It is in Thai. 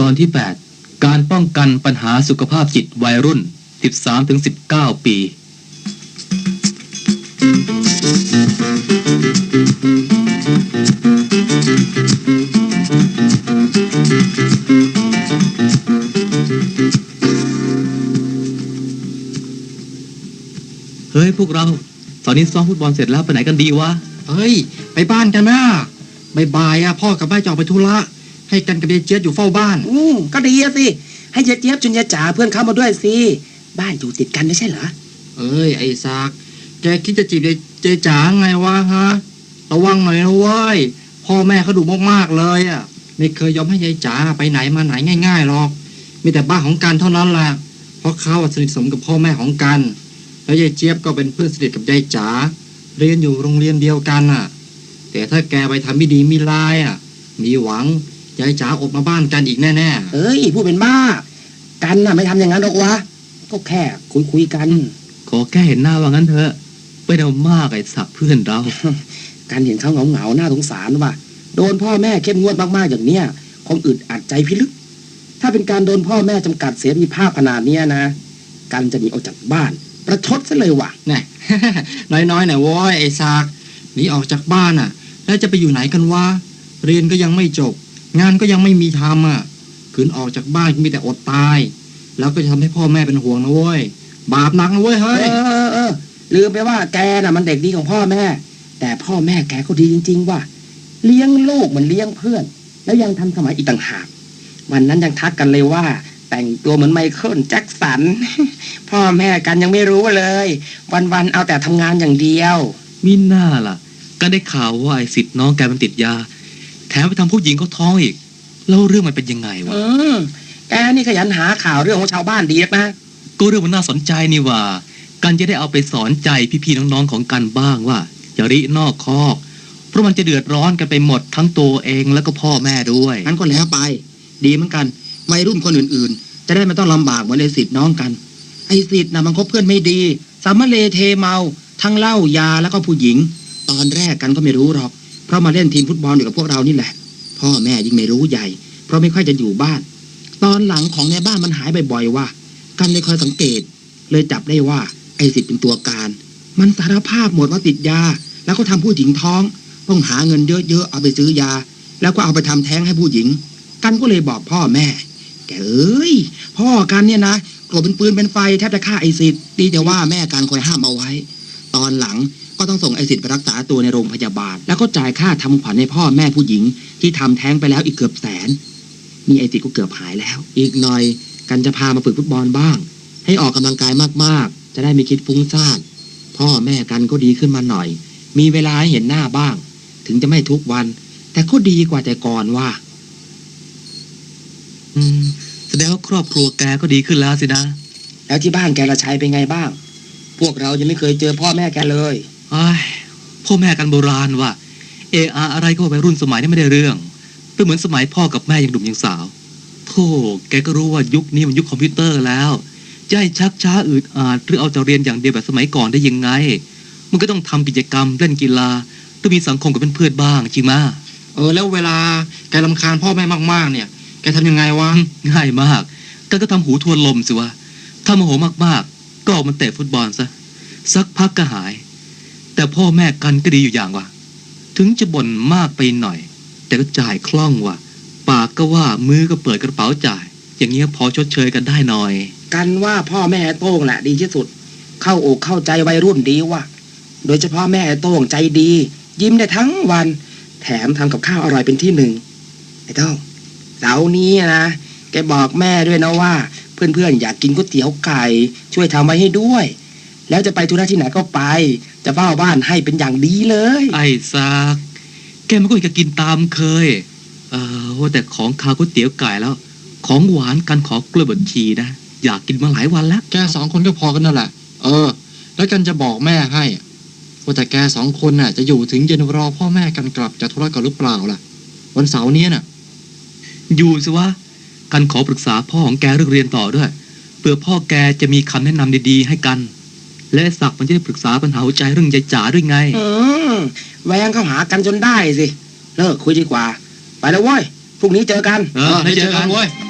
ตอนที่ 8 การป้องกันปัญหาสุขภาพจิตวัยรุ่น 13-19 ปี เฮ้ย พวกเรา ตอนนี้ซ้อมฟุตบอลเสร็จแล้วไปไหนกันดีวะ เฮ้ย ไปบ้านกันไหมอะบ่ายๆอะพ่อกับแม่จะออกไปธุระ ให้กันกับยายเจี๊ยบอยู่เฝ้าบ้าน อืมก็ดีอะสิ ให้ยายเจี๊ยบจุนยายจ๋าเพื่อนเข้ามาด้วยสิ บ้านอยู่ติดกันไม่ใช่เหรอ เอ้ยไอ้ซาก แกคิดจะจีบยายเจจ๋าไงวะฮะ ระวังหน่อยนะเว้ย พ่อแม่เขาดุมากๆเลยอะ ไม่เคยยอมให้ยายจ๋าไปไหนมาไหนง่ายๆหรอก มีแต่บ้านของกันเท่านั้นแหละ เพราะเขาอะสนิทสนมกับพ่อแม่ของกัน แล้วยายเจี๊ยบก็เป็นเพื่อนสนิทกับยายจ๋า เรียนอยู่โรงเรียนเดียวกันอะ แต่ถ้าแกไปทำไม่ดีไม่ร้ายอะ มีหวัง ยายจ๋าอดมาบ้านกันอีกแน่เอ้ยพูดเป็นบ้า กันน่ะไม่ทำอย่างนั้นหรอกวะ ก็แค่คุยคุยๆกันขอแค่เห็นหน้าว่างั้นเถอะไม่ได้มากไอ้สักเพื่อนเรา การเห็นเขาเหงาเหงาๆน่าสงสารว่ะ โดนพ่อแม่เข้มงวดมากๆอย่างเนี้ยคงอึดอัดใจพิลึก ถ้าเป็นการโดนพ่อแม่จำกัดเสรีภาพขนาดเนี้ยนะ กันจะหนีออกจากบ้าน ประชดซะเลยว่ะๆแน่ น้อยๆหน่อยโว้ยไอ้ซากหนีออกจากบ้านอะ แล้วจะไปอยู่ไหนกันวะเรียนก็ยังไม่จบ งานก็ยังไม่มีทำอะขืนออกจากบ้านก็มีแต่อดตาย แล้วก็จะทำให้พ่อแม่เป็นห่วงนะเว้ย บาปหนักนะเว้ยเอเฮ้ยอเออเออลืมไปว่าแกน่ะมันเด็กดีของพ่อแม่ แต่พ่อแม่แกก็ดีจริง ๆ ว่ะเลี้ยงลูกเหมือนเลี้ยงเพื่อน แล้วยังทันสมัยอีกต่างหากวันนั้นยังทักกันเลยว่า แต่งตัวเหมือนไมเคิลแจ็คสัน พ่อแม่กันยังไม่รู้เลย วันๆเอาแต่ทำงานอย่างเดียว มีหน้าล่ะ ก็ได้ข่าวว่าไอ้สิทธิ์น้องแกมันติดยา แถมไปทำผู้หญิงเขาท้องอีก แล้วเรื่องมันเป็นยังไงวะ อืมแกนี่ขยันหาข่าวเรื่องของชาวบ้านดีนักนะ ก็เรื่องมันน่าสนใจนี่หว่า กันจะได้เอาไปสอนใจพี่ๆน้องๆของกันบ้างว่าอย่ารินอกคอก เพราะมันจะเดือดร้อนกันไปหมดทั้งตัวเองแล้วก็พ่อแม่ด้วย งั้นก็แล้วไป ดีเหมือนกันวัยรุ่นคนอื่นๆ จะได้ไม่ต้องลำบากเหมือนไอ้สิทธิ์น้องกัน ไอ้สิทธิ์นะมันคบเพื่อนไม่ดี สามะเลเทเมา ทั้งเหล้ายาแล้วก็ผู้หญิง ตอนแรกกันก็ไม่รู้หรอก เพราะมาเล่นทีมฟุตบอลอยู่กับพวกเรานี่แหละ พ่อแม่ยิ่งไม่รู้ใหญ่ เพราะไม่ค่อยจะอยู่บ้าน ตอนหลังของในบ้านมันหายบ่อยๆว่า กันเลยคอยสังเกต เลยจับได้ว่าไอ้สิทธิ์เป็นตัวการ มันสารภาพหมดว่าติดยา แล้วก็ทำผู้หญิงท้อง ต้องหาเงินเยอะๆเอาไปซื้อยา แล้วก็เอาไปทำแท้งให้ผู้หญิง กันก็เลยบอกพ่อแม่แกเอ้ยพ่อกันเนี่ยนะโกรธเป็นปืนเป็นไฟแทบจะฆ่าไอสิทธิ์ดีแต่ว่าแม่การคอยห้ามเอาไว้ ตอนหลัง ก็ต้องส่งไอสิทธิ์ไปรักษาตัวในโรงพยาบาล แล้วก็จ่ายค่าทำขวัญให้พ่อแม่ผู้หญิง ที่ทำแท้งไปแล้วอีกเกือบแสนนี่ไอสิทธิ์ก็เกือบหายแล้ว อีกหน่อย กันจะพามาฝึกฟุตบอลบ้าง ให้ออกกำลังกายมากๆ จะได้ไม่คิดฟุ้งซ่านพ่อแม่กันก็ดีขึ้นมาหน่อย มีเวลาให้เห็นหน้าบ้าง ถึงจะไม่ทุกวัน แต่ก็ดีกว่าแต่ก่อนว่า อืมแสดงว่าครอบครัวแกก็ดีขึ้นแล้วสินะ แล้วที่บ้านแกละชัยเป็นไงบ้าง พวกเรายังไม่เคยเจอพ่อแม่แกเลย ไอ้ยพ่อแม่กันโบราณว่ะเออาอะไรก็ว่าวัยรุ่นสมัยนี้ไม่ได้เรื่องเป็นเหมือนสมัยพ่อกับแม่ยังหนุ่มยังสาวโธ่แกก็รู้ว่ายุคนี้มันยุคคอมพิวเตอร์แล้วจะให้ชักช้าอืดอาดหรือเอาแต่เรียนอย่างเดียวแบบสมัยก่อนได้ยังไง มันก็ต้องทำกิจกรรมเล่นกีฬาต้องมีสังคมกับเพื่อนๆบ้างจริงไหมะเออแล้วเวลาแกลำคาญพ่อแม่มากๆ เนี่ย แกทำยังไงวะง่ายมากก็ก็ทำหูทวนลมสิวะถ้าโมโหมากๆ ก็ออกมาเตะฟุตบอลซะสักพักก็หาย แต่พ่อแม่กันก็ดีอยู่อย่างว่ะ ถึงจะบ่นมากไปหน่อย แต่ก็จ่ายคล่องว่ะ ปากก็ว่ามือก็เปิดกระเป๋าจ่าย อย่างเงี้ยพอชดเชยกันได้หน่อย กันว่าพ่อแม่โต้งแหละดีที่สุด เข้าอกเข้าใจวัยรุ่นดีว่ะ โดยเฉพาะแม่โต้งใจดี ยิ้มได้ทั้งวัน แถมทำกับข้าวอร่อยเป็นที่หนึ่งไอ้โต้องเสาร์นี้นะแกบอกแม่ด้วยนะว่า เพื่อนๆอยากกินก๋วยเตี๋ยวไก่ ช่วยทำไว้ให้ด้วย แล้วจะไปธุระที่ไหนก็ไป จะเฝ้าบ้านให้เป็นอย่างดีเลย ไอ้ซากแกมันก็อยากจะกินตามเคย เออว่าแต่ของคาวก๋วยเตี๋ยวไก่แล้ว ของหวานกันขอกล้วยบดชีนะ อยากกินมาหลายวันแล้วแกสองคนก็พอกันนั่นแหละ เออ แล้วกันจะบอกแม่ให้ว่าแต่แกสองคนน่ะ จะอยู่ถึงเย็นรอพ่อแม่กันกลับจากธุระก่อนหรือเปล่าล่ะ วันเสาร์เนี้ยน่ะ อยู่สิวะกันขอปรึกษาพ่อของแกเรื่องเรียนต่อด้วยเผื่อพ่อแกจะมีคำแนะนำดีๆให้กัน และไอ้ศักดิ์มันจะได้ปรึกษาปัญหาหัวใจเรื่องยายจ๋าด้วยไง อืมแหวงเข้าหากันจนได้สิ เลิกคุยดีกว่า ไปแล้วเว้ยพรุ่งนี้เจอกัน เออได้เจอกันเว้ยเ